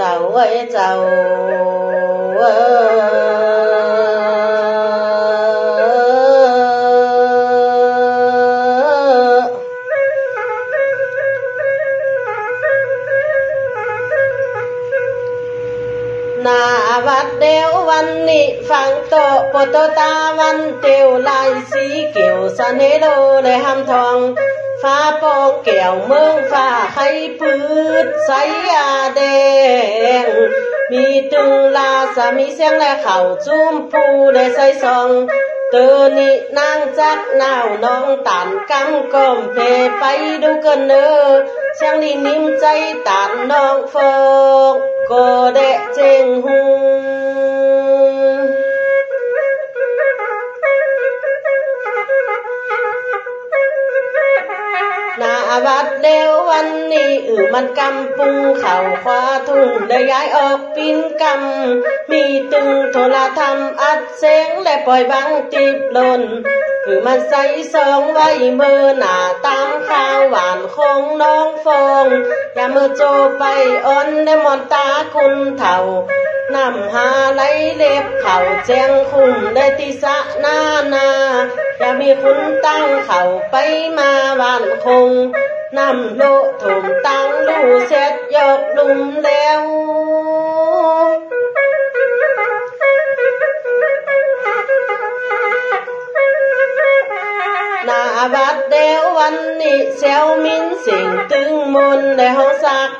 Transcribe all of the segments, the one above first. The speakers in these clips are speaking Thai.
เจ้าเอ้ยเจ้าเอ้ยหนาวัดเดียววันนี้ฟั ฟ้าปองแก้วเมืองฟ้าไข่พืชใสยาแดง มีตึงลาสามีเสียงและเข่าจุ้มผูและใส่ซองเตอนี่นางจักหนาวน้องตานกำก้มเพไปดูกันเนอเสียงนี่นิ่มใจตานน้องฟองก็เดะเจงหู วัดเดววันนี้อือมันกำปุงเข่าคว้าทุ่งได้ย้ายออกปินกำมีตึงโทรธรรมอัดเสียงและปล่อยบังติบลน คือมันใส่สองไว้มือหน้าตามข้าวหวานของน้องฟองอย่ามือโจไปอ่อนได้มอนตาคุณเถ่านำหาไหลเล็บเข่าแจ้งคุ้มได้ติสะหน้านาอย่ามีคุณตั้งเข่าไปมาบ้านคงนำโลถุมตั้งลูเสร็จยกลุมแล้ว นาบัดเดววันนี้เซลมินสิ่งตึงมนในห้องซัก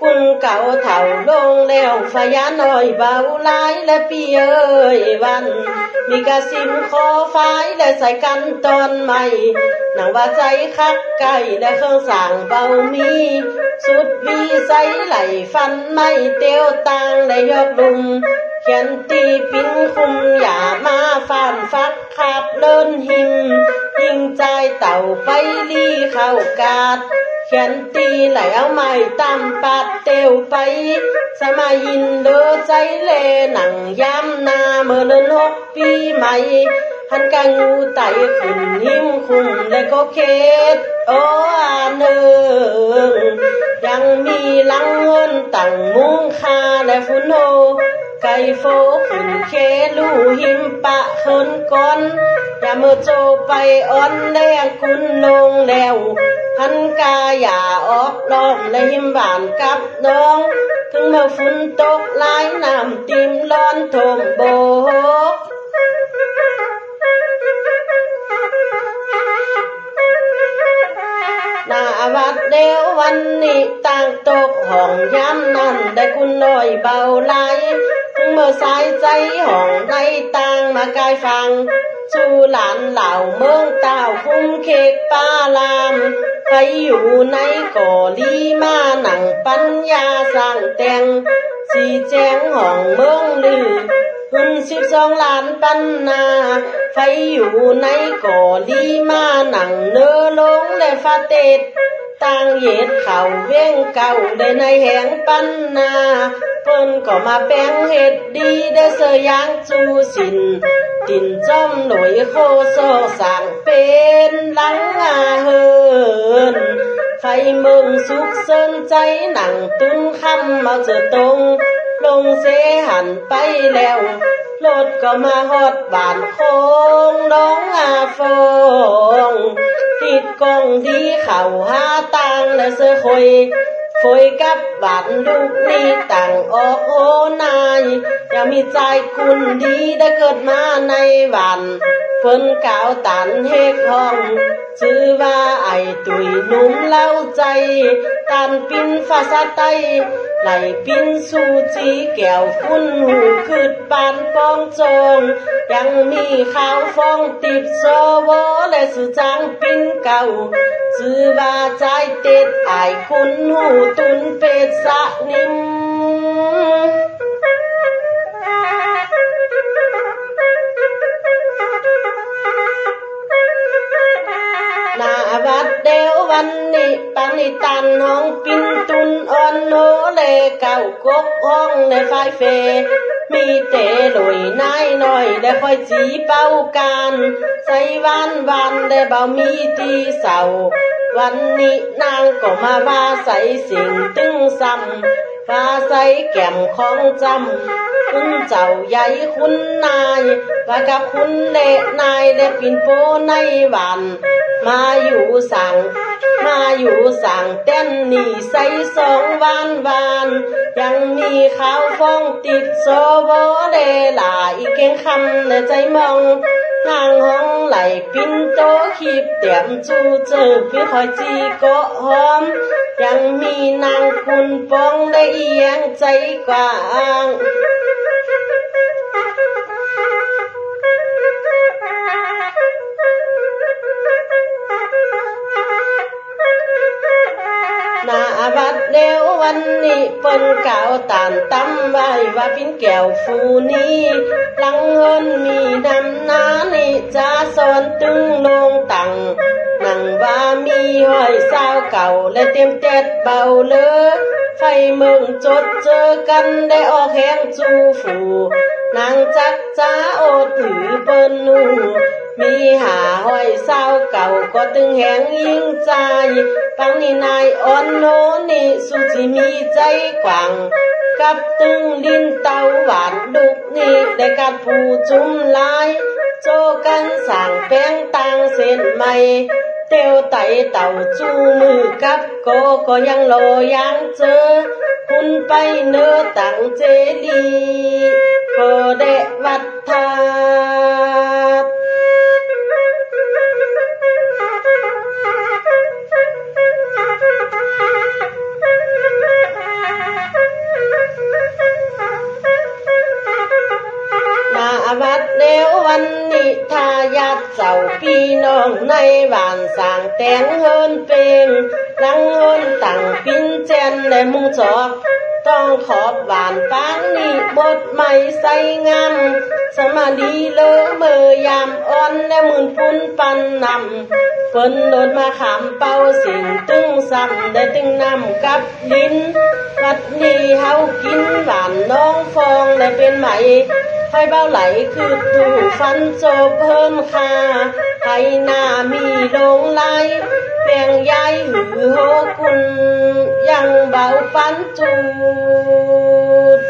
คุณเก่าเถ่าลงแล้วฟยาน้อยเบาหลายและปีเอ้ยวัน มีกระซิมคอฟ้ายและใส่กันตอนใหม่หนังว่าใจคักไก่และเครื่องสั่งเบามี สุดวีใสไหลฟันไม่เตียวตังและยกลุม เขียนตีปิ้นคุมอย่ามาฟันฟักขับเลินหิม ยิงใจเต่าไปลี่เข้ากาดเขียนตีไหลเอาไม้ตามปัดเตียวไป สมัยยินเลือใจเลหนังย้ำนาเมื่อเลินหกปีใหม่หันกางูไตขึ้นหิมคุมและก็เขตโอ้อาเนึงยังมีลังเงินตั้งมุงคาและฟุนโฮ ไก่โฟขึ้นเคลูหิมปะคนก่อนอย่าเมื่อโจไปอ่อนแรงคุณลงแล้วพันกาอย่าออกลองและหิมหวานกับน้อง ถึงเมื่อฝนตกหลายน้ำติมร้อนทมโบกหน้าวัดเดววันนี้ต่างตกห้องย้ำนั่นได้คุณน้อยเบาไหล เมื่อสายใจห้องในต่างมากายฟัง สู่หลานเหล่าเมืองเต้าคุ้มเคกปลาลามใครอยู่ในก่อลีมาหนังปัญญาสร้างแต่งสีแจ้งห้องเมืองลือคุณสิบสองล้านปันนาไฟอยู่ในก่อลีมาหนังเนื้อลงและฟาเตด ต่างเหย็ดเข่าเว้งเก่าได้ในแหงปันนาเปิ้นก็มาแปลงเห็ดดีได้เสยยางจูสิน ตินจอมหน่วยโคโซสั่งเป็นหลังอาเฮินไฟเมืองสุขเสินใจหนังตุ้นคำมาเจอตรง ลงเสหันไปแล้วรถก็มาฮอดบานโคงน้องอาฟง ติดกองที่เข่าหาตังและเสือคอยฝอยกับบ้านลูกนี่ต่างโอโอนายอย่ามีใจคุณดีได้เกิดมาในวัน เพิ่นกล่าวตันเฮกห้อง ชื่อว่าไอตุยหนุ่มเล่าใจตันปินฟาสะไตไหลปินสูจีแก้วคุณหูคืดปานปองจง ยังมีข่าวฟ้องติดโซวและสุจางปินเก่าชื่อว่าใจเต็ดไอคุณหูตุนเป็ดสะนิม วันนี้ปานิตันห้องปินตุนอ่อนโนเลเก่ากกห้องในไฟเฟ มีเตหลุยนายหน่อยได้คอยจีเป้าการใส่วันวันได้เบามีตีเสาวันนี้นางก็มาว่าใส่สิ่งตึงซ้ำฟ้าใส่แก้มของจำคุณเจ้าใหญ่คุณนายว่ากับคุณเละนายได้ปินโปในวัน มาอยู่สั่ง มาอยู่สั่งเต้นนี่ใส่สองวานวานยังมีข่าวฟ้องติดโซโบเดลาอีกเก่งคำและใจมองนางห้องไหลปิ้นโตขีบเตียมจูเจอพี่คอยจีกาะหอม ยังมีนางคุณปองได้เอียงใจกว้าง บัดเดียววันนี้เปิ้นกล่าวตานตั้มไว้ว่าเป็นแก้วฟูนี้หลังเฮินมีดำนานี่จะสอนตึงลงตังนังว่ามีห้อยสาวเก่าและเต็มเต็ดเบาเลือไฟเมืองจดเจอกันได้ออกแหงจูฟูนางจักจ้าโอดถือเปิ้นหนู มีหาห้อยเศร้าเก่าก็ตึงแหงยิ่งใจปังนี่นายอ่อนโนนี่สุจิมีใจกว้างกับตึงลิ้นเตาหวานดุกนี่ได้กัดผู้จุ่มลาย โจกันสั่งแป้งต่างเส้นใหม่เตียวไตเต่าจูมือกับโกก็ยังรอยังเจอ คุณไปเนื้อตังเจดีพอเดวัดทาายาทเจ้าพี่น้องในบ้านสร้างแตนเฮินเป็นหลังเฮินตั้งปิ้นแจนในมุงจอกต้องขอบหวานปางนี่บทใหม่ใส่งามสมาดีเลอเมอยามอ่อนและหมื่นปุ้นปันนำ เปิ้นโดนมาขามเป่าสิ่งตึงซ้ำได้ตึงนำกับลิ้นวัดนี้เฮากินหวานน้องฟองและเป็นไหมไฟเบาไหลคือถูฟันโจบเพิ่มค่าไทยหน้ามีลงไหลเปียงใยหือโหกุนยังเบาฟันจูด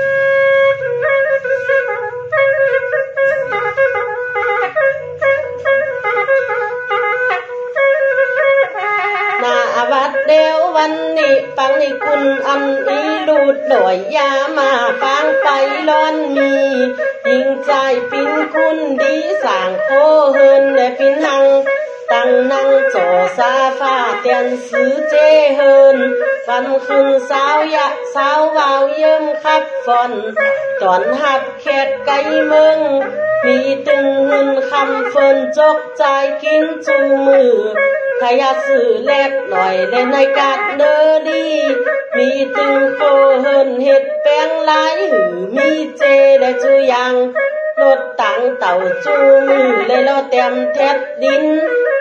วัดเดียววันนี้ปังนี่กุนอันอีลูดหน่อยยามาฟังไปร้อนมียิงใจปินคุณดีสั่งโคเฮินและปินหังตั้งนั่งจอซาฟาเตียนซื้อเจเฮินวันคืนสาวยะสาววาวเยิ้มคับฟอนตอนหับแคดไก่เมืองมีตึงหึนคำเฟินจกใจกินจูมือ ขยะสื่อเล็กหน่อยและในกาดเนอดี มีตึงโคเฮินเห็ดแป้งหลายหือมีเจและจูยังรถตังเต่าจูมือเลยเราเต็มแทดดิน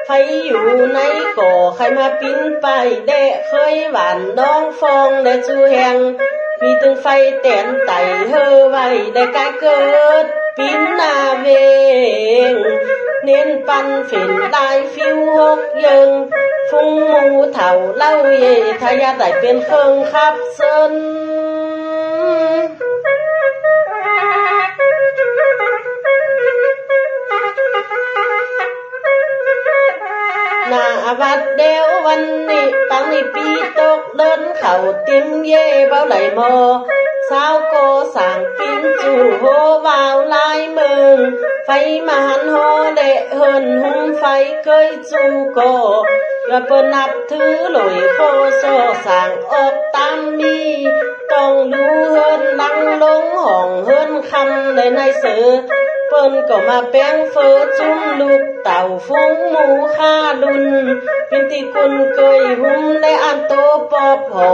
ไฟอยู่ในก่อใครมาปิ้นไปเดะเคยหวานน้องฟองและจูแหงมีตึงไฟแตนไตเฮอไว้ได้กายเกิดปิ้นนาเวง เน้นปันฝินได้ฟิวหกเยิงฟุงหมูเถ่าเล่าเย่ทายาได้เซาโมอสาวโกสางกินจูโฮวาวลายเมืองไฟมาหันโฮเดะเฮินหุมไฟเคยจูโกอย่าเปินนับถือหลอยโคโซสางออกตามมีต้องดูเฮินลังลงห้องเฮินคำในในเสือเปิ้นก็มาแป้งเฟอจุ้มลูกเต่าฟุ้งหมูค่าลุนเป็นที่คุณเคยหุ้มได้อ่านโตปอบหอ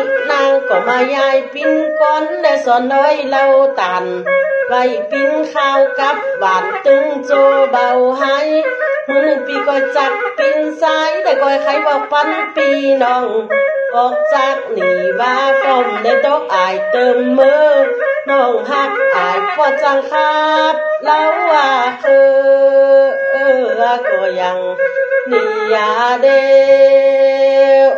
ก็มายายปิ้นก้อนและสอนน้อยเล่าตันไปปิ้นข้าวกับบาดตึงโจเบาหายมือหนึ่งปีก็จักปิ้นซ้ายแต่ก้อยไขบอกปันปีน้องออกจากหนีว่าฟอมในโตกอายเติมมือน้องหักอายก็จังครับแล้วว่าคือก็ยังนียาเดว